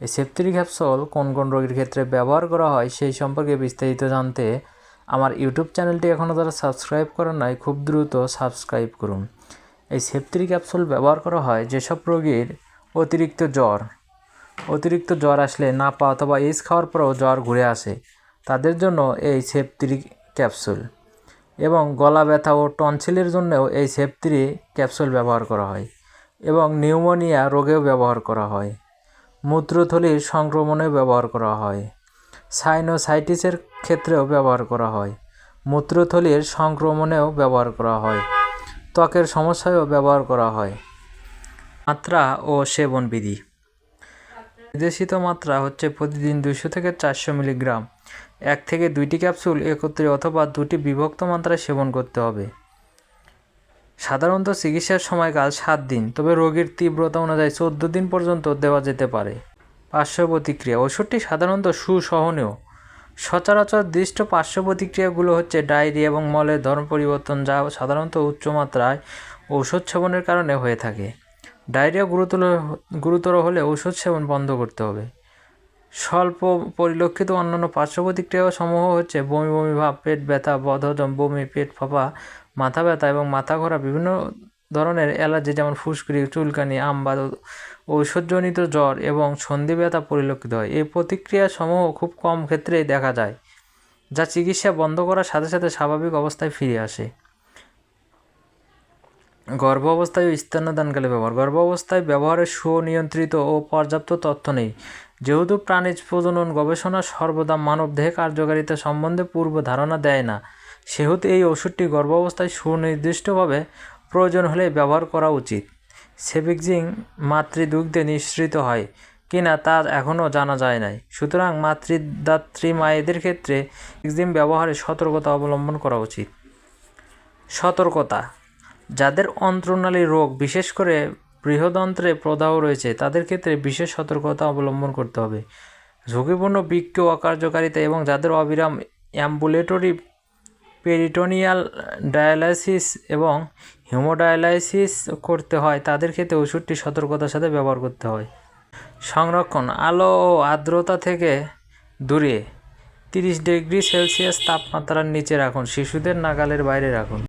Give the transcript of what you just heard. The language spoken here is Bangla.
এই সেপথ্রি ক্যাপসুল কোন কোন রোগীর ক্ষেত্রে ব্যবহার করা হয় সেই সম্পর্কে বিস্তারিত জানতে আমার ইউটিউব চ্যানেলটি এখনও যারা সাবস্ক্রাইব করেন নাই, খুব দ্রুত সাবস্ক্রাইব করুন। এই সেপথ্রি ক্যাপসুল ব্যবহার করা হয় যেসব রোগীর অতিরিক্ত জ্বর অতিরিক্ত জ্বর আসলে নাপা অথবা এইস খাওয়ার পরেও জ্বর ঘুরে আসে। তাদের জন্য এই সেপথ্রি ক্যাপসুল এবং গলা ব্যথা ও টনসিলের জন্যও এই সেপথ্রি ক্যাপসুল ব্যবহার করা হয় এবং নিউমোনিয়া রোগেও ব্যবহার করা হয়। মূত্রথলির সংক্রমণেও ব্যবহার করা হয়। সাইনোসাইটিসের ক্ষেত্রেও ব্যবহার করা হয়। মূত্রথলির সংক্রমণেও ব্যবহার করা হয়। ত্বকের সমস্যায়ও ব্যবহার করা হয়। মাত্রা ও সেবন বিধি। নির্দেশিত মাত্রা হচ্ছে প্রতিদিন দুশো থেকে চারশো মিলিগ্রাম। এক থেকে দুইটি ক্যাপসুল একত্রে অথবা দুটি বিভক্ত মাত্রায় সেবন করতে হবে। সাধারণত চিকিৎসার সময়কাল সাত দিন, তবে রোগীর তীব্রতা অনুযায়ী চোদ্দ দিন পর্যন্ত দেওয়া যেতে পারে। পার্শ্ব প্রতিক্রিয়া ওষুধটি সাধারণত সুসহনীয়। সচরাচর দৃষ্ট পার্শ্ব প্রতিক্রিয়াগুলো হচ্ছে ডায়রিয়া এবং মলের ধর্ম পরিবর্তন, যা সাধারণত উচ্চ মাত্রায় ঔষধ সেবনের কারণে হয়ে থাকে। ডায়রিয়া গুরুতর গুরুতর হলে ওষুধ সেবন বন্ধ করতে হবে। স্বল্প পরিলক্ষিত অন্যান্য পার্শ্ব প্রতিক্রিয়া সমূহ হচ্ছে বমি বমি ভাব, পেট ব্যথা, বদহজম, বমি, পেট ফাঁপা, মাথা ব্যথা এবং মাথা ঘোরা, বিভিন্ন ধরনের অ্যালার্জি যেমন ফুসকুড়ি, চুলকানি, আম আমবাদ ঔষধজনিত জ্বর এবং সন্ধি ব্যথা পরিলক্ষিত হয়। এই প্রতিক্রিয়া সমূহ খুব কম ক্ষেত্রেই দেখা যায়, যা চিকিৎসা বন্ধ করার সাথে সাথে স্বাভাবিক অবস্থায় ফিরে আসে। গর্ভ অবস্থায় স্তন্যদানকালে ব্যবহার গর্ভ অবস্থায় ব্যবহারের সুনিয়ন্ত্রিত ও পর্যাপ্ত তথ্য নেই। যেহেতু প্রাণীজ প্রজনন গবেষণা সর্বদা মানবদেহে কার্যকারিতা সম্বন্ধে পূর্ব ধারণা দেয় না, সেহেতু এই ওষুধটি গর্ভাবস্থায় সুনির্দিষ্টভাবে প্রয়োজন হলে ব্যবহার করা উচিত। সেভিকজিং মাতৃদুগ্ধে নিঃসৃত হয় কিনা তা এখনও জানা যায় নাই। সুতরাং মাতৃদাত্রী মায়েদের ক্ষেত্রে সেভিকজিম ব্যবহারে সতর্কতা অবলম্বন করা উচিত। সতর্কতা, যাদের অন্ত্রনালী রোগ, বিশেষ করে বৃহদন্ত্রে প্রদাহ রয়েছে, তাদের ক্ষেত্রে বিশেষ সতর্কতা অবলম্বন করতে হবে। ঝুঁকিপূর্ণ বৃক্ষ অকার্যকারিতা এবং যাদের অবিরাম অ্যাম্বুলেটরি, পেরিটোনিয়াল ডায়ালাইসিস এবং হিমোডায়ালাইসিস করতে হয়, তাদের ক্ষেত্রে ওষুধটি সতর্কতার সাথে ব্যবহার করতে হয়। সংরক্ষণ, আলো ও আর্দ্রতা থেকে দূরে, তিরিশ ডিগ্রি সেলসিয়াস তাপমাত্রার নিচে রাখুন, শিশুদের নাগালের বাইরে রাখুন।